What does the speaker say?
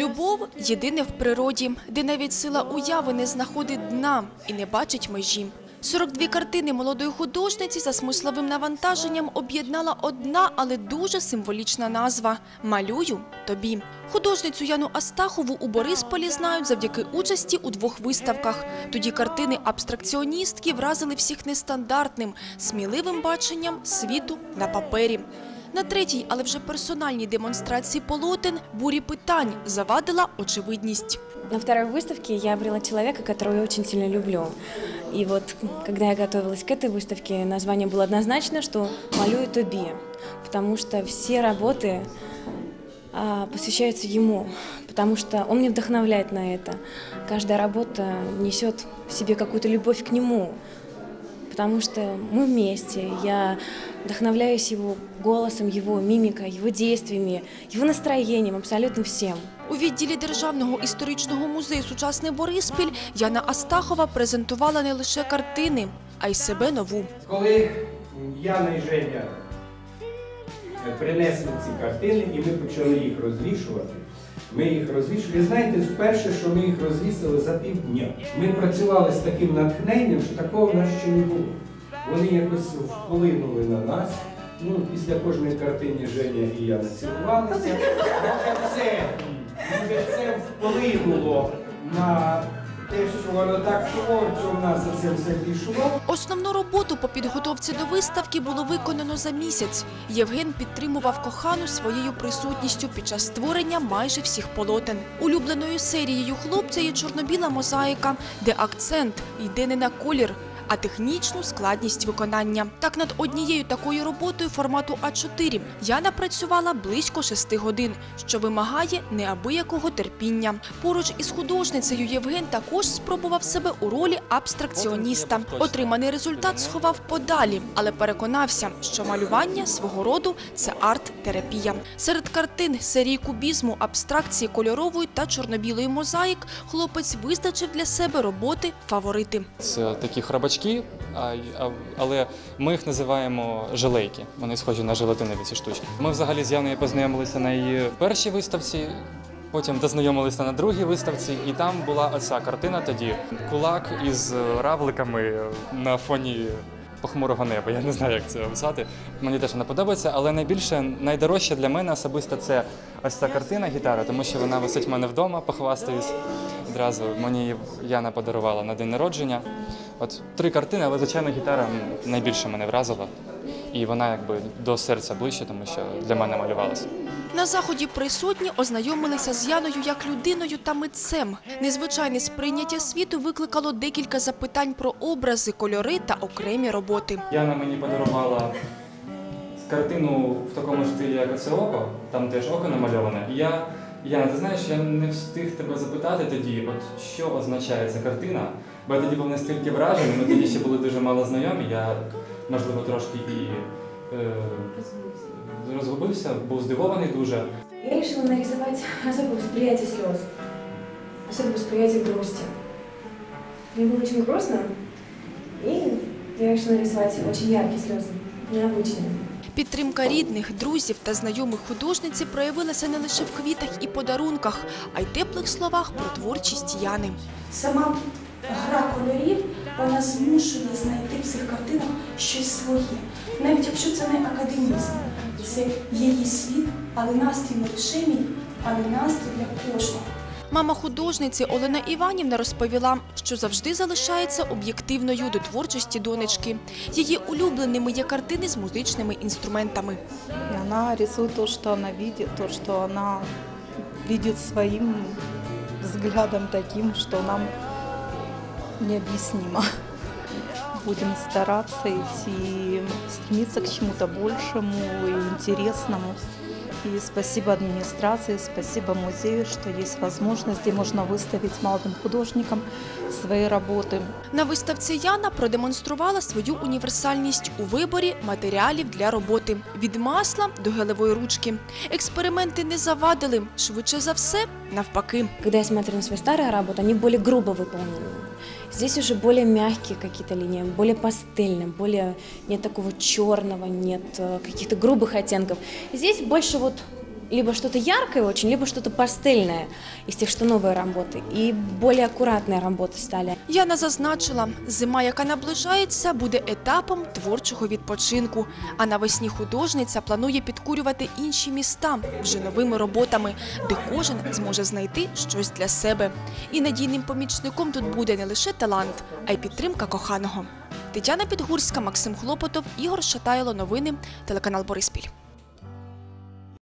Любов єдине в природі, де навіть сила уяви не знаходить дна і не бачить межі. 42 картини молодої художниці за смисловим навантаженням об'єднала одна, але дуже символічна назва Малюю тобі. Художницю Яну Астахову у Борисполі знають завдяки участі у двох виставках. Тоді картини абстракціоністки вразили всіх нестандартним, сміливим баченням світу на папері. На третій, але вже персональній демонстрації полотен бурі питань завадила очевидність. На второй выставке я обрела человека, которого я очень сильно люблю. И вот, когда я готовилась к этой выставке, название было однозначно, что «Малюю Тоби», потому что все работы а, посвящаются ему, потому что он меня вдохновляет на это. Каждая работа несет в себе какую-то любовь к нему, потому что мы вместе. Я вдохновляюсь его голосом, его мимикой, его действиями, его настроением, абсолютно всем. У відділі Державного історичного музею «Сучасний Бориспіль» Яна Астахова презентувала не лише картини, а й себе нову. Коли Яна і Женя принесли ці картини і ми почали їх розвішувати, ми їх розвішили. Знаєте, вперше, що ми їх розвісили за півдня. Ми працювали з таким натхненням, що такого в нас ще не було. Вони якось вплинули на нас. Ну, після кожної картини Женя і я цілувалися. Може може це вплинуло на те, що воно так творчо в нас це все пішло. Основну роботу по підготовці до виставки було виконано за місяць. Євген підтримував кохану своєю присутністю під час створення майже всіх полотен. Улюбленою серією хлопця є чорно-біла мозаїка, де акцент йде не на колір, а технічну складність виконання. Так над однією такою роботою формату А4 Яна працювала близько шести годин, що вимагає неабиякого терпіння. Поруч із художницею Євген також спробував себе у ролі абстракціоніста. Отриманий результат сховав подалі, але переконався, що малювання свого роду це арт-терапія. Серед картин серії кубізму, абстракції кольорової та чорно-білої мозаїк хлопець визначив для себе роботи фаворити. Це такі храбачки, а- але ми їх називаємо жилейки. Вони схожі на желатинові ці штучки. Ми взагалі з Яною познайомилися на її першій виставці. Потім дознайомилися на другій виставці, і там була оця картина тоді кулак із равликами на фоні похмурого неба. Я не знаю, як це описати. Мені теж вона подобається, але найбільше найдорожче для мене особисто це ось ця картина гітара, тому що вона висить в мене вдома, похвастаюсь одразу. Мені Яна подарувала на день народження. От три картини, але звичайно гітара найбільше мене вразила. І вона якби до серця ближче, тому що для мене малювалася. На заході присутні ознайомилися з Яною як людиною та митцем. Незвичайне сприйняття світу викликало декілька запитань про образи, кольори та окремі роботи. Яна мені подарувала картину в такому стилі, як оце око, там теж око намальоване. І я, Яна, ти знаєш, я не встиг тебе запитати тоді, от що означає ця картина, бо я тоді був настільки вражений, ми тоді ще були дуже мало знайомі, я, можливо, трошки і е, розгубився, був здивований дуже. Я решила нарисовать особое восприятие слез, особое восприятие грусти. Мне было очень грустно, и я решила нарисовать очень яркие слезы, необычные. Підтримка рідних, друзів та знайомих художниці проявилася не лише в квітах і подарунках, а й теплих словах про творчість Яни. Сама гра кольорів вона змушує знайти в цих картинах щось своє. Навіть якщо це не академізм, це її світ, але настрій не лише мій, але настрій для кожного. Мама художниці Олена Іванівна розповіла, що завжди залишається об'єктивною до творчості донечки. Її улюбленими є картини з музичними інструментами. И она рисует то, что она видит, то, что она видит своим взглядом таким, что нам необъяснимо. Будем стараться идти, стремиться к чему-то большему и интересному И спасибо администрации, спасибо музею, что есть возможность, где можно выставить молодым художникам свои работы. На виставці Яна продемонструвала свою універсальність у виборі матеріалів для роботи від масла до гелевої ручки. Експерименти не завадили, швидше за все, навпаки. Когда я смотрю на свои старые работы, они более грубо выполнены. Здесь уже более мягкие какие-то линии, более пастельные, более нет такого черного, нет э, каких-то грубых оттенков. Здесь больше вот либо что-то яркое очень, либо что-то пастельное из тех, что новые работы. И более аккуратные работы стали. Яна зазначила, зима, яка наближається, буде етапом творчого відпочинку. А навесні художниця планує підкурювати інші міста вже новими роботами, де кожен зможе знайти щось для себе. І надійним помічником тут буде не лише талант, а й підтримка коханого. Тетяна Підгурська, Максим Хлопотов, Ігор Шатайло. Новини, телеканал Бориспіль.